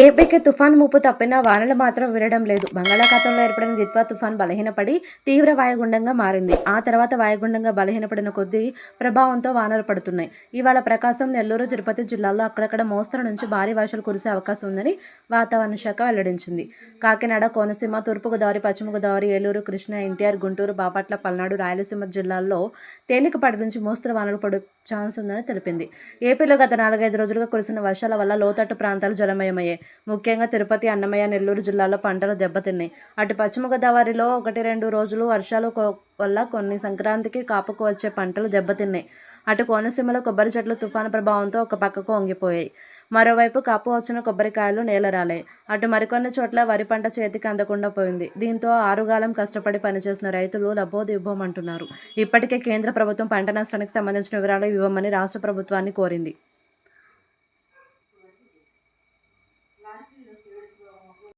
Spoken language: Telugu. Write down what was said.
ఏపీకి తుఫాన్ ముప్పు తప్పినా వానలు మాత్రం వినడం లేదు. బంగాళాఖాతంలో ఏర్పడిన దిత్వా తుఫాన్ బలహీనపడి తీవ్ర వాయుగుండంగా మారింది. ఆ తర్వాత వాయుగుండంగా బలహీనపడిన కొద్దీ ప్రభావంతో వానలు పడుతున్నాయి. ఇవాళ ప్రకాశం నెల్లూరు తిరుపతి జిల్లాల్లో అక్కడక్కడ మోస్తరు నుంచి భారీ వర్షాలు కురిసే అవకాశం ఉందని వాతావరణ శాఖ వెల్లడించింది. కాకినాడ కోనసీమ తూర్పుగోదావరి పశ్చిమ గోదావరి ఏలూరు కృష్ణా ఎన్టీఆర్ గుంటూరు బాపట్ల పల్నాడు రాయలసీమ జిల్లాల్లో తేలికపాటి నుంచి మోస్తరు వానలు పడే ఛాన్స్ ఉందని తెలిపింది. ఏపీలో గత నాలుగైదు రోజులుగా కురిసిన వర్షాల వల్ల లోతట్టు ప్రాంతాలు జలమయమయ్యాయి. ముఖ్యంగా తిరుపతి అన్నమయ్య నెల్లూరు జిల్లాలో పంటలు దెబ్బతిన్నాయి. అటు పశ్చిమ గోదావరిలో ఒకటి రెండు రోజులు వర్షాలు వల్ల కొన్ని సంక్రాంతికి కాపుకు వచ్చే పంటలు దెబ్బతిన్నాయి. అటు కోనసీమలో కొబ్బరి చెట్లు తుఫాను ప్రభావంతో ఒక పక్కకు వంగిపోయాయి. మరోవైపు కాపు వచ్చిన కొబ్బరికాయలు నేలరాలాయి అటు మరికొన్ని చోట్ల వరి పంట చేతికి అందకుండా పోయింది. దీంతో ఆరుగాలం కష్టపడి పనిచేసిన రైతులు లబోదిబ్బోమంటున్నారు ఇప్పటికే కేంద్ర ప్రభుత్వం పంట నష్టానికి సంబంధించిన వివరాలు ఇవ్వమని రాష్ట్ర ప్రభుత్వాన్ని కోరింది. 自己的学习的话